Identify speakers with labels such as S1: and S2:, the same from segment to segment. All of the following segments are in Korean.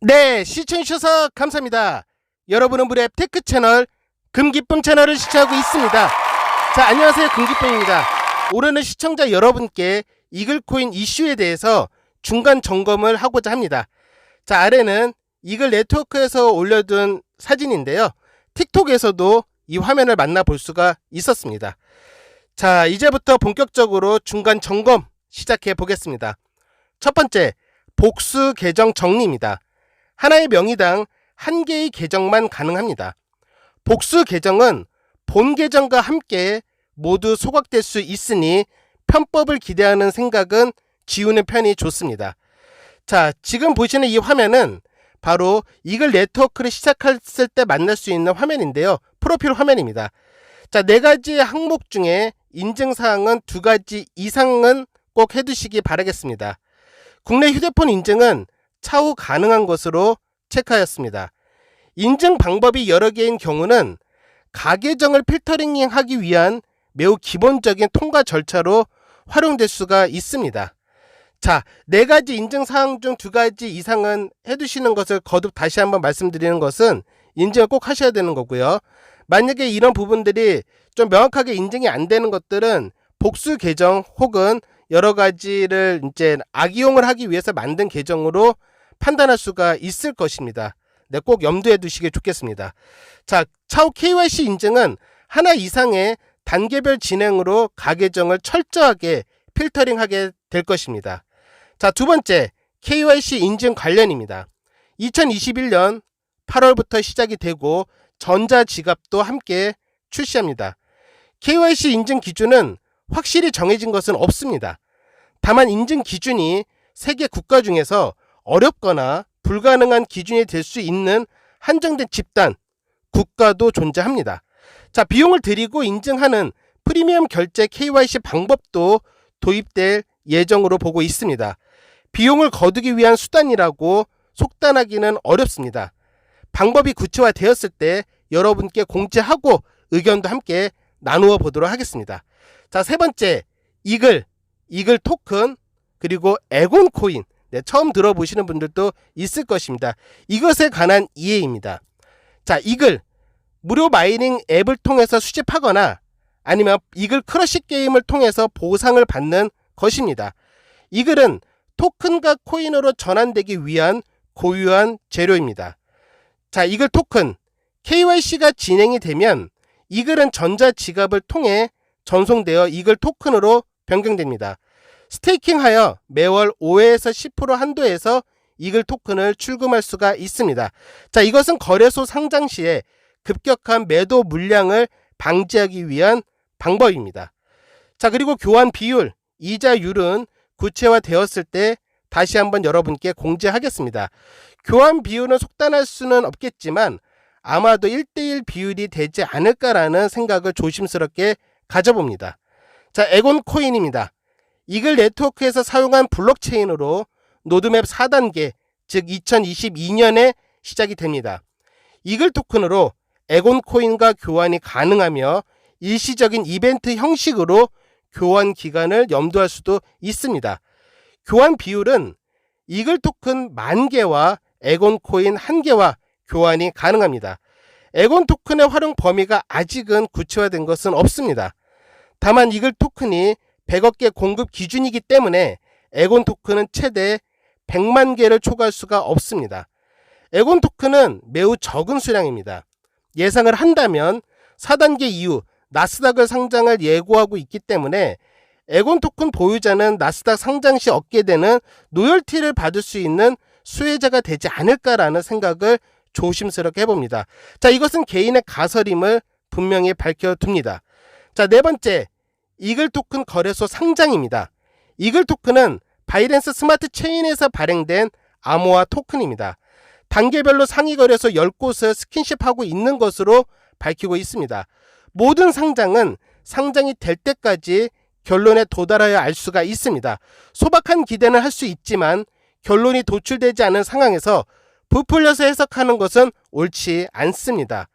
S1: 네, 시청해주셔서 감사합니다. 여러분은 무랩 테크 채널 금기쁨 채널을 시청하고 있습니다. 자, 안녕하세요. 금기쁨입니다. 올해는 시청자 여러분께 이글코인 이슈에 대해서 중간 점검을 하고자 합니다. 자, 아래는 이글 네트워크에서 올려둔 사진인데요. 틱톡에서도 이 화면을 만나볼 수가 있었습니다. 자, 이제부터 본격적으로 중간 점검 시작해 보겠습니다. 첫 번째, 복수 계정 정리입니다. 하나의 명의당 한 개의 계정만 가능합니다. 복수 계정은 본 계정과 함께 모두 소각될 수 있으니 편법을 기대하는 생각은 지우는 편이 좋습니다. 자, 지금 보시는 이 화면은 바로 이글 네트워크를 시작했을 때 만날 수 있는 화면인데요. 프로필 화면입니다. 자, 네 가지 항목 중에 인증 사항은 두 가지 이상은 꼭 해두시기 바라겠습니다. 국내 휴대폰 인증은 차후 가능한 것으로 체크하였습니다. 인증 방법이 여러 개인 경우는 가계정을 필터링하기 위한 매우 기본적인 통과 절차로 활용될 수가 있습니다. 자, 네 가지 인증 사항 중 두 가지 이상은 해두시는 것을 거듭 다시 한번 말씀드리는 것은 인증을 꼭 하셔야 되는 거고요. 만약에 이런 부분들이 좀 명확하게 인증이 안 되는 것들은 복수 계정 혹은 여러 가지를 이제 악이용을 하기 위해서 만든 계정으로 판단할 수가 있을 것입니다. 네, 꼭 염두에 두시기 좋겠습니다. 자, 차후 KYC 인증은 하나 이상의 단계별 진행으로 가계정을 철저하게 필터링하게 될 것입니다. 자, 두 번째, KYC 인증 관련입니다. 2021년 8월부터 시작이 되고 전자지갑도 함께 출시합니다. KYC 인증 기준은 확실히 정해진 것은 없습니다. 다만 인증 기준이 세계 국가 중에서 어렵거나 불가능한 기준이 될 수 있는 한정된 집단, 국가도 존재합니다. 자, 비용을 들이고 인증하는 프리미엄 결제 KYC 방법도 도입될 예정으로 보고 있습니다. 비용을 거두기 위한 수단이라고 속단하기는 어렵습니다. 방법이 구체화되었을 때 여러분께 공지하고 의견도 함께 나누어 보도록 하겠습니다. 자, 세 번째, 이글, 이글 토큰, 그리고 에곤 코인. 네, 처음 들어보시는 분들도 있을 것입니다. 이것에 관한 이해입니다. 자, 이글, 무료 마이닝 앱을 통해서 수집하거나 아니면 이글 크러쉬 게임을 통해서 보상을 받는 것입니다. 이글은 토큰과 코인으로 전환되기 위한 고유한 재료입니다. 자, 이글 토큰. KYC가 진행이 되면 이글은 전자지갑을 통해 전송되어 이글 토큰으로 변경됩니다. 스테이킹하여 매월 5에서 10% 한도에서 이글 토큰을 출금할 수가 있습니다. 자, 이것은 거래소 상장 시에 급격한 매도 물량을 방지하기 위한 방법입니다. 자, 그리고 교환 비율, 이자율은 구체화되었을 때 다시 한번 여러분께 공지하겠습니다. 교환 비율은 속단할 수는 없겠지만 아마도 1대1 비율이 되지 않을까라는 생각을 조심스럽게 가져봅니다. 자, 에곤 코인입니다. 이글 네트워크에서 사용한 블록체인으로 노드맵 4단계, 즉 2022년에 시작이 됩니다. 이글 토큰으로 에곤 코인과 교환이 가능하며 일시적인 이벤트 형식으로 교환 기간을 염두할 수도 있습니다. 교환 비율은 이글 토큰 만 개와 에곤 코인 한 개와 교환이 가능합니다. 에곤 토큰의 활용 범위가 아직은 구체화된 것은 없습니다. 다만 이글 토큰이 100억 개 공급 기준이기 때문에 에곤 토큰은 최대 100만 개를 초과할 수가 없습니다. 에곤 토큰은 매우 적은 수량입니다. 예상을 한다면 4단계 이후 나스닥을 상장을 예고하고 있기 때문에 에곤 토큰 보유자는 나스닥 상장 시 얻게 되는 노열티를 받을 수 있는 수혜자가 되지 않을까라는 생각을 조심스럽게 해봅니다. 자, 이것은 개인의 가설임을 분명히 밝혀둡니다. 자, 네 번째, 이글 토큰 거래소 상장입니다. 이글 토큰은 바이낸스 스마트 체인에서 발행된 암호화 토큰입니다. 단계별로 상위 거래소 10곳을 스킨십하고 있는 것으로 밝히고 있습니다. 모든 상장은 상장이 될 때까지 결론에 도달하여 알 수가 있습니다. 소박한 기대는 할 수 있지만 결론이 도출되지 않은 상황에서 부풀려서 해석하는 것은 옳지 않습니다.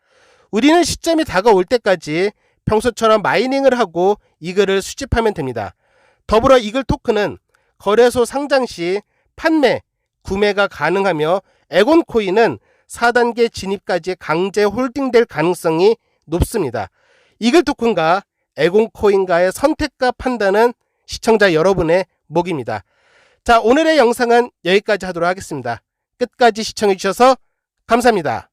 S1: 우리는 시점이 다가올 때까지 평소처럼 마이닝을 하고 이글을 수집하면 됩니다. 더불어 이글 토큰은 거래소 상장 시 판매, 구매가 가능하며 에곤 코인은 4단계 진입까지 강제 홀딩될 가능성이 높습니다. 이글 토큰과 에곤 코인과의 선택과 판단은 시청자 여러분의 몫입니다. 자, 오늘의 영상은 여기까지 하도록 하겠습니다. 끝까지 시청해 주셔서 감사합니다.